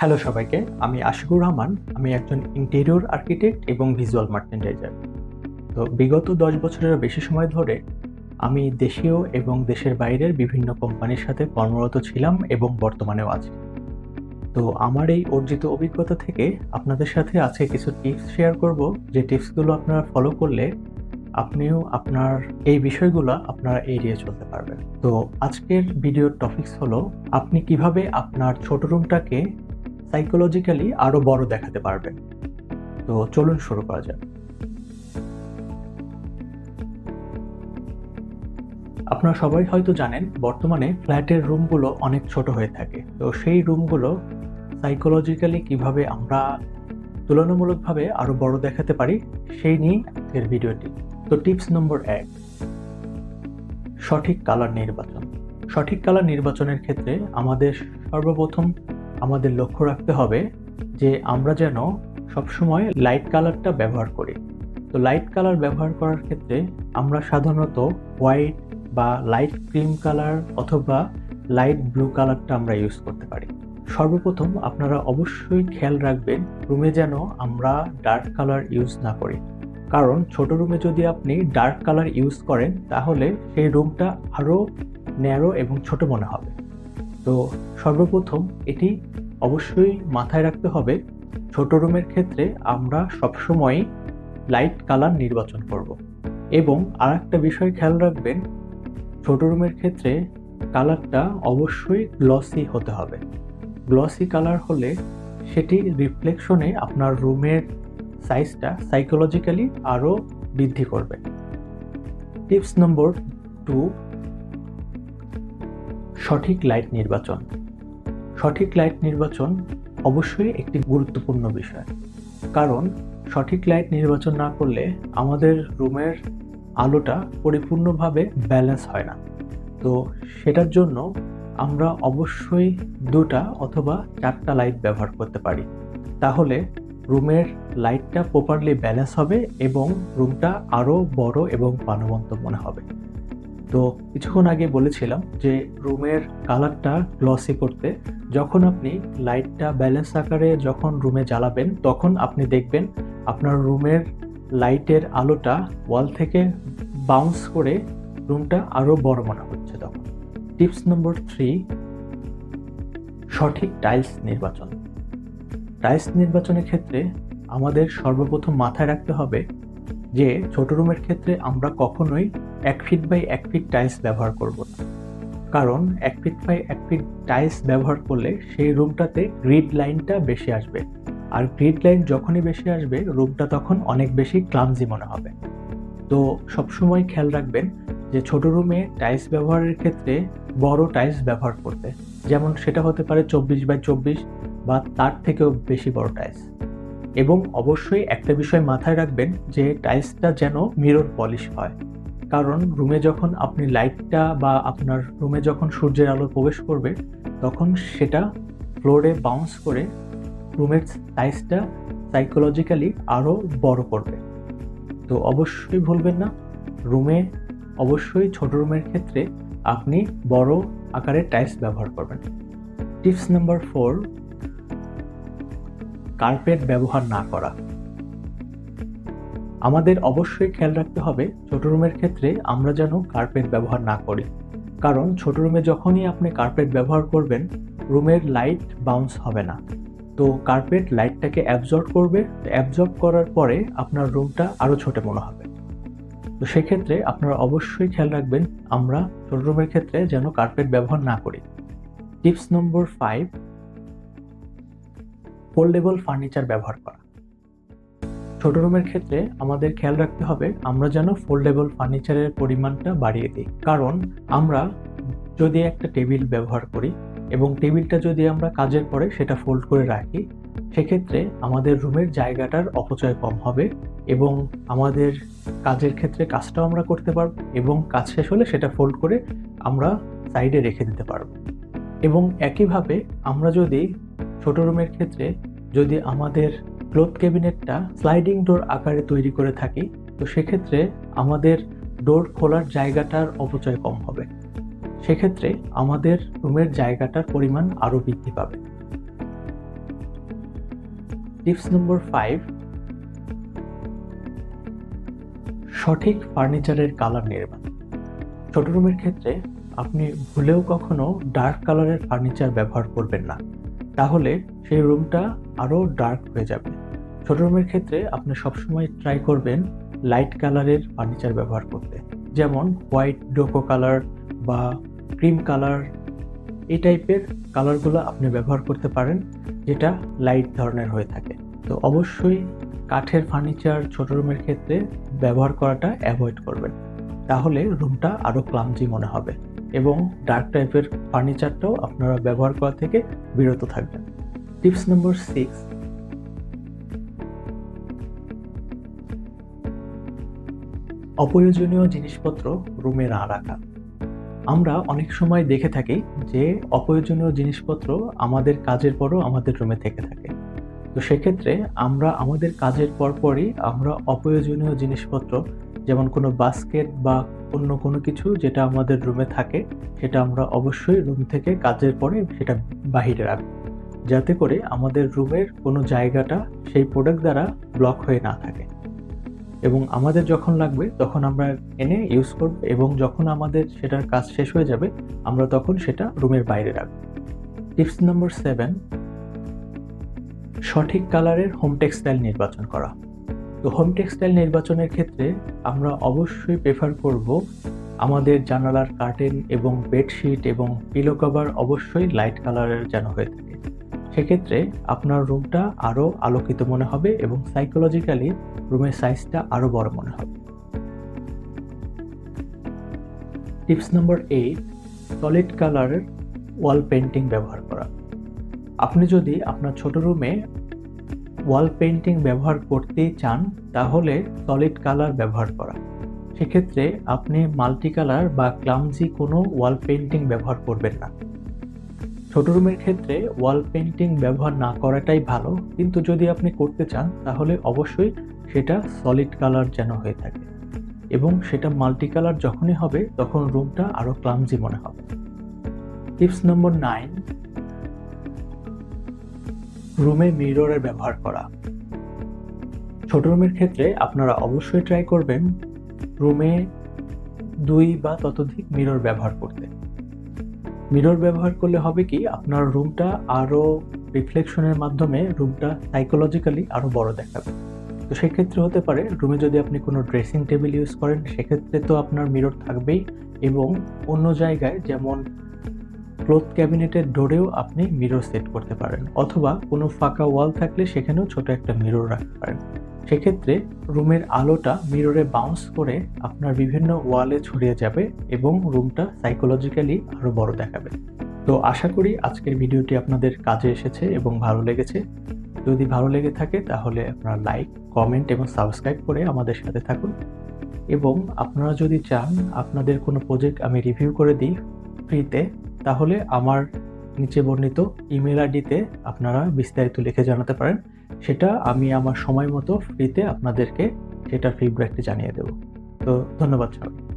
Hello সবাইকে, আমি আশিকুর রহমান, আমি একজন ইন্টেরিয়র আর্কিটেক্ট এবং ভিজুয়াল মার্চেন্ডাইজার তো বিগত দশ বছরের বেশি সময় ধরে আমি দেশীয় এবং দেশের বাইরের বিভিন্ন কোম্পানির সাথে কর্মরত ছিলাম এবং বর্তমানেও আছি। তো আমার এই অর্জিত অভিজ্ঞতা থেকে আপনাদের সাথে আজকে কিছু টিপস শেয়ার করব, যে টিপসগুলো আপনারা ফলো করলে আপনিও আপনার এই বিষয়গুলো আপনারা এড়িয়ে চলতে পারবেন। তো আজকের ভিডিওর টপিকস হলো, আপনি কীভাবে আপনার ছোট রুমটাকে সাইকোলজিক্যালি আরও বড় দেখাতে পারবেন তো চলুন শুরু করা যাক। আপনারা সবাই হয়তো জানেন, বর্তমানে ফ্ল্যাটের রুমগুলো অনেক ছোট হয়ে থাকে। তো সেই রুমগুলো সাইকোলজিক্যালি কীভাবে আমরা তুলনামূলকভাবে আরও বড় দেখাতে পারি, সেই নিয়ে আজকের ভিডিওটি। তো টিপস নম্বর এক, সঠিক কালার নির্বাচন। সঠিক কালার নির্বাচনের ক্ষেত্রে আমাদের সর্বপ্রথম আমাদের লক্ষ্য রাখতে হবে যে আমরা যেন সবসময় লাইট কালারটা ব্যবহার করি। তো লাইট কালার ব্যবহার করার ক্ষেত্রে আমরা সাধারণত হোয়াইট বা লাইট ক্রিম কালার অথবা লাইট ব্লু কালারটা আমরা ইউজ করতে পারি। সর্বপ্রথম আপনারা অবশ্যই খেয়াল রাখবেন রুমে যেন আমরা ডার্ক কালার ইউজ না করি। কারণ ছোট রুমে যদি আপনি ডার্ক কালার ইউজ করেন, তাহলে সেই রুমটা আরও ন্যারো এবং ছোট মনে হবে। তো সর্বপ্রথম এটি অবশ্যই মাথায় রাখতে হবে, ছোট রুমের ক্ষেত্রে আমরা সবসময় লাইট কালার নির্বাচন করব। এবং আর একটা বিষয় খেয়াল রাখবেন, ছোট রুমের ক্ষেত্রে কালারটা অবশ্যই গ্লসি হতে হবে। গ্লসি কালার হলে সেটি রিফ্লেকশনে আপনার রুমের সাইজটা সাইকোলজিক্যালি আরও বৃদ্ধি করবে। টিপস নম্বর টু সঠিক লাইট নির্বাচন। সঠিক লাইট নির্বাচন অবশ্যই একটি গুরুত্বপূর্ণ বিষয়। কারণ, সঠিক লাইট নির্বাচন না করলে আমাদের রুমের আলোটা পরিপূর্ণভাবে ব্যালেন্স হয় না। তো সেটার জন্য আমরা অবশ্যই দুটা অথবা চারটা লাইট ব্যবহার করতে পারি। তাহলে রুমের লাইটটা প্রপারলি ব্যালেন্স হবে এবং রুমটা আরও বড় এবং প্রাণবন্ত মনে হবে। তো কিছুক্ষণ আগে বলেছিলাম যে রুমের কালারটা গ্লসি করতে, যখন আপনি লাইটটা ব্যালেন্স আকারে যখন রুমে জ্বালাবেন, তখন আপনি দেখবেন আপনার রুমের লাইটের আলোটা ওয়াল থেকে বাউন্স করে রুমটা আরও বড় মনে হচ্ছে তখন। টিপস নম্বর থ্রি সঠিক টাইলস নির্বাচন। টাইলস নির্বাচনের ক্ষেত্রে আমাদের সর্বপ্রথম মাথায় রাখতে হবে যে ছোট রুমের ক্ষেত্রে আমরা কখনোই এক ফিট বাই এক ফিট টাইলস ব্যবহার করব। না কারণ এক ফিট বাই এক ফিট টাইলস ব্যবহার করলে সেই রুমটাতে গ্রিড লাইনটা বেশি আসবে। আর গ্রিড লাইন যখনই বেশি আসবে, রুমটা তখন অনেক বেশি ক্লামজি মনে হবে। তো সবসময় খেয়াল রাখবেন যে ছোট রুমে টাইলস ব্যবহারের ক্ষেত্রে বড় টাইলস ব্যবহার করতে। যেমন সেটা হতে পারে চব্বিশ বাই চব্বিশ বা তার থেকেও বেশি বড় টাইলস এবং অবশ্যই একটা বিষয় মাথায় রাখবেন যে টাইলসটা যেন মিরর পলিশ হয়। কারণ রুমে যখন আপনি লাইটটা বা আপনার রুমে যখন সূর্যের আলো প্রবেশ করবে, তখন সেটা ফ্লোরে বাউন্স করে রুমের সাইজটা সাইকোলজিক্যালি আরও বড় করবে। তো অবশ্যই ভুলবেন না রুমে অবশ্যই ছোট রুমের ক্ষেত্রে আপনি বড় আকারের টাইলস ব্যবহার করবেন। টিপস নাম্বার ফোর কার্পেট ব্যবহার না করা। আমাদের অবশ্যই খেয়াল রাখতে হবে ছোট রুমের ক্ষেত্রে আমরা যেন কার্পেট ব্যবহার না করি। কারণ ছোট রুমে যখনই আপনি কার্পেট ব্যবহার করবেন, রুমের লাইট বাউন্স হবে না। তো কার্পেট লাইটটাকে অ্যাবজর্ব করবে অ্যাবজর্ব করার পরে আপনার রুমটা আরও ছোট মনে হবে। তো সেক্ষেত্রে আপনারা অবশ্যই খেয়াল রাখবেন, আমরা ছোট রুমের ক্ষেত্রে যেন কার্পেট ব্যবহার না করি। Tips number five foldable furniture ব্যবহার করা। ছোট রুমের ক্ষেত্রে আমাদের খেয়াল রাখতে হবে আমরা যেন ফোল্ডেবল ফার্নিচারের পরিমাণটা বাড়িয়ে দিই। কারণ আমরা যদি একটা টেবিল ব্যবহার করি এবং টেবিলটা যদি আমরা কাজের পরে সেটা ফোল্ড করে রাখি, সেক্ষেত্রে আমাদের রুমের জায়গাটার অপচয় কম হবে এবং আমাদের কাজের ক্ষেত্রে কাজটাও আমরা করতে পারব এবং কাজ শেষ হলে সেটা ফোল্ড করে আমরা সাইডে রেখে দিতে পারব। এবং একইভাবে আমরা যদি ছোট রুমের ক্ষেত্রে যদি আমাদের ক্লোথ ক্যাবিনেটটা স্লাইডিং ডোর আকারে তৈরি করে থাকি, তো সেক্ষেত্রে আমাদের ডোর খোলার জায়গাটার অপচয় কম হবে। সেক্ষেত্রে আমাদের রুমের জায়গাটার পরিমাণ আরও বৃদ্ধি পাবে। টিপস নম্বর ফাইভ, সঠিক ফার্নিচারের কালার নির্মাণ। ছোট রুমের ক্ষেত্রে আপনি ভুলেও কখনো ডার্ক কালারের ফার্নিচার ব্যবহার করবেন না। তাহলে সেই রুমটা আরও ডার্ক হয়ে যাবে। ছোট রুমের ক্ষেত্রে আপনি সবসময় ট্রাই করবেন লাইট কালারের ফার্নিচার ব্যবহার করতে। যেমন হোয়াইট ডোকো কালার বা ক্রিম কালার এই টাইপের কালারগুলো আপনি ব্যবহার করতে পারেন, যেটা লাইট ধরনের হয়ে থাকে। তো অবশ্যই কাঠের ফার্নিচার ছোট রুমের ক্ষেত্রে ব্যবহার করাটা অ্যাভয়েড করবেন। তাহলে রুমটা আরও ক্লামজি মনে হবে এবং ডার্ক টাইপের ফার্নিচারটাও আপনারা ব্যবহার করা থেকে বিরত থাকবেন। টিপস নম্বর সিক্স অপ্রয়োজনীয় জিনিসপত্র রুমে না রাখা। আমরা অনেক সময় দেখে থাকি যে অপ্রয়োজনীয় জিনিসপত্র আমাদের কাজের পরও আমাদের রুমে থেকে থাকে। তো সেক্ষেত্রে আমরা আমাদের কাজের পরপরই আমরা অপ্রয়োজনীয় জিনিসপত্র, যেমন কোনো বাস্কেট বা অন্য কোনো কিছু যেটা আমাদের রুমে থাকে, সেটা আমরা অবশ্যই রুম থেকে কাজের পরে সেটা বাহিরে রাখব। যাতে করে আমাদের রুমের কোনো জায়গাটা সেই প্রোডাক্ট দ্বারা ব্লক হয়ে না থাকে। এবং আমাদের যখন লাগবে, তখন আমরা এনে ইউজ করব এবং যখন আমাদের সেটার কাজ শেষ হয়ে যাবে, আমরা তখন সেটা রুমের বাইরে রাখব। টিপস নম্বর সেভেন সঠিক কালারের হোম টেক্সটাইল নির্বাচন করা। তো হোম টেক্সটাইল নির্বাচনের ক্ষেত্রে আমরা অবশ্যই প্রেফার করব আমাদের জানালার কার্টেন এবং বেডশিট এবং পিলো কভার অবশ্যই লাইট কালারের যেন হয়ে থাকে। সেক্ষেত্রে আপনার রুমটা আরও আলোকিত মনে হবে এবং সাইকোলজিক্যালি রুমের সাইজটা আরও বড় মনে হবে। টিপস নম্বর এইট সলিড কালারের ওয়াল পেন্টিং ব্যবহার করা। আপনি যদি আপনার ছোট রুমে ওয়াল পেন্টিং ব্যবহার করতে চান, তাহলে সলিড কালার ব্যবহার করা। সেক্ষেত্রে আপনি মাল্টি কালার বা ক্লামজি কোনো ওয়াল পেন্টিং ব্যবহার করবেন না। ছোট রুমের ক্ষেত্রে ওয়াল পেন্টিং ব্যবহার না করাটাই ভালো, কিন্তু যদি আপনি করতে চান, তাহলে অবশ্যই সেটা সলিড কালার যেন হয়ে থাকে। এবং সেটা মাল্টি কালার যখনই হবে, তখন রুমটা আরও ক্লামজি মনে হবে। টিপস নম্বর নাইন রুমে মিররের ব্যবহার করা। ছোট রুমের ক্ষেত্রে আপনারা অবশ্যই ট্রাই করবেন রুমে দুই বা ততোধিক মিরর ব্যবহার করতে। মিরর ব্যবহার করলে হবে কি, আপনার রুমটা আরও রিফ্লেকশনের মাধ্যমে রুমটা সাইকোলজিক্যালি আরও বড় দেখাবে। তো সেক্ষেত্রে হতে পারে রুমে যদি আপনি কোনো ড্রেসিং টেবিল ইউজ করেন, সেক্ষেত্রে তো আপনার মিরর থাকবেই এবং অন্য জায়গায় যেমন ক্লোথ ক্যাবিনেটের ডোরেও আপনি মিরর সেট করতে পারেন। অথবা কোনো ফাঁকা ওয়াল থাকলে সেখানেও ছোট একটা মিরর রাখতে পারেন। সেক্ষেত্রে রুমের আলোটা মিররে বাউন্স করে আপনার বিভিন্ন ওয়ালে ছড়িয়ে যাবে এবং রুমটা সাইকোলজিক্যালি আরও বড় দেখাবে। তো আশা করি আজকের ভিডিওটি আপনাদের কাজে এসেছে এবং ভালো লেগেছে। যদি ভালো লেগে থাকে তাহলে আপনারা লাইক কমেন্ট এবং সাবস্ক্রাইব করে আমাদের সাথে থাকুন। এবং আপনারা যদি চান আপনাদের কোনো প্রজেক্ট আমি রিভিউ করে দিই ফ্রিতে তাহলে আমার নিচে বর্ণিত ইমেল আইডিতে আপনারা বিস্তারিত লিখে জানাতে পারেন। সেটা আমি আমার সময় মতো ফ্রিতে আপনাদেরকে সেটার ফিডব্যাকটি জানিয়ে দেব। তো ধন্যবাদ সবাই